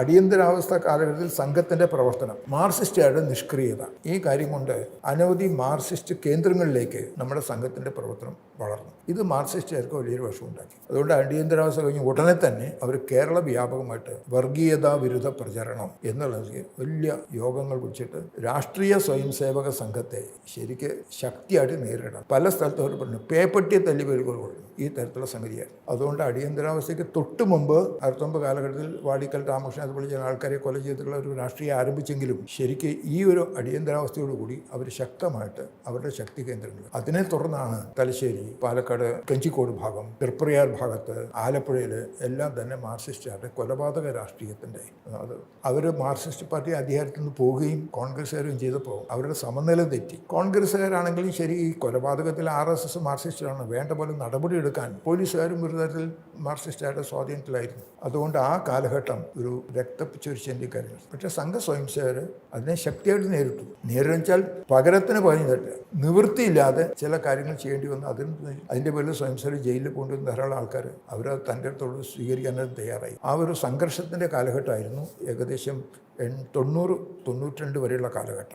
അടിയന്തരാവസ്ഥ കാലഘട്ടത്തിൽ സംഘത്തിന്റെ പ്രവർത്തനം മാർസിസ്റ്റുകാരുടെ നിഷ്ക്രിയത ഈ കാര്യം കൊണ്ട് അനവധി മാർസിസ്റ്റ് കേന്ദ്രങ്ങളിലേക്ക് നമ്മുടെ സംഘത്തിന്റെ പ്രവർത്തനം വളർന്നു. ഇത് മാർസിസ്റ്റുകാർക്ക് വലിയൊരു വിഷമുണ്ടാക്കി അതുകൊണ്ട് അടിയന്തരാവസ്ഥ കഴിഞ്ഞ ഉടനെ തന്നെ അവർ കേരള വ്യാപകമായിട്ട് വർഗീയതാ വിരുദ്ധ പ്രചരണം എന്നുള്ളത് വലിയ യോഗങ്ങൾ വിളിച്ചിട്ട് രാഷ്ട്രീയ സ്വയം സേവക സംഘത്തെ ശരിക്ക് ശക്തിയായിട്ട് നേരിടണം പല സ്ഥലത്തും അവർ പറഞ്ഞു. പേപ്പട്ടിയെ തല്ലി വരുകളുള്ളൂ ഈ തരത്തിലുള്ള സംഗതിയാണ് അതുകൊണ്ട് അടിയന്തരാവസ്ഥയ്ക്ക് തൊട്ട് മുമ്പ് അറുപത്തൊമ്പത് കാലഘട്ടത്തിൽ വാടിക്കൽ രാമകൃഷ്ണൻ അതുപോലെ ചില ആൾക്കാരെ കൊല ചെയ്തിട്ടുള്ള ഒരു രാഷ്ട്രീയം ആരംഭിച്ചെങ്കിലും ശരിക്ക് ഈ ഒരു അടിയന്തരാവസ്ഥയോടുകൂടി അവർ ശക്തമായിട്ട് അവരുടെ ശക്തി കേന്ദ്രങ്ങൾ. അതിനെ തുടർന്നാണ് തലശ്ശേരി പാലക്കാട് കഞ്ചിക്കോട് ഭാഗം തൃപ്രയാർ ഭാഗത്ത് ആലപ്പുഴയിൽ എല്ലാം തന്നെ മാർക്സിസ്റ്റുകാരുടെ കൊലപാതക രാഷ്ട്രീയത്തിന്റെ അത് അവർ മാർക്സിസ്റ്റ് പാർട്ടി അധികാരത്തിൽ നിന്ന് പോവുകയും കോൺഗ്രസ്സുകാരും ചെയ്തപ്പോൾ അവരുടെ സമനില തെറ്റി. കോൺഗ്രസ്സുകാരാണെങ്കിലും ശരി ഈ കൊലപാതകത്തിൽ ആർ എസ് എസ് മാർക്സിസ്റ്റാണ് വേണ്ട പോലെ നടപടിയെടുക്കാൻ പോലീസുകാരും ഒരു തരത്തിൽ മാർക്സിസ്റ്റുകാരുടെ സ്വാധീനത്തിലായിരുന്നു. അതുകൊണ്ട് ആ കാലഘട്ടം ഒരു രക്തച്ചൊരിച്ചതിന്റെ കാര്യങ്ങൾ പക്ഷേ സംഘ സ്വയംസേവർ അതിനെ ശക്തിയായിട്ട് നേരിട്ടു. നേരിടുന്ന വെച്ചാൽ പകരത്തിന് പറഞ്ഞിട്ട് നിവൃത്തിയില്ലാതെ ചില കാര്യങ്ങൾ ചെയ്യേണ്ടി വന്നു അതിന് അതിന്റെ പേരിൽ സ്വയംസേവർ ജയിലിൽ കൊണ്ടുവന്ന ധാരാളം ആൾക്കാർ അവർ തന്റെ അടുത്തോട് സ്വീകരിക്കാനായിട്ട് തയ്യാറായി. ആ ഒരു സംഘർഷത്തിന്റെ കാലഘട്ടമായിരുന്നു ഏകദേശം തൊണ്ണൂറ് തൊണ്ണൂറ്റി വരെയുള്ള കാലഘട്ടം.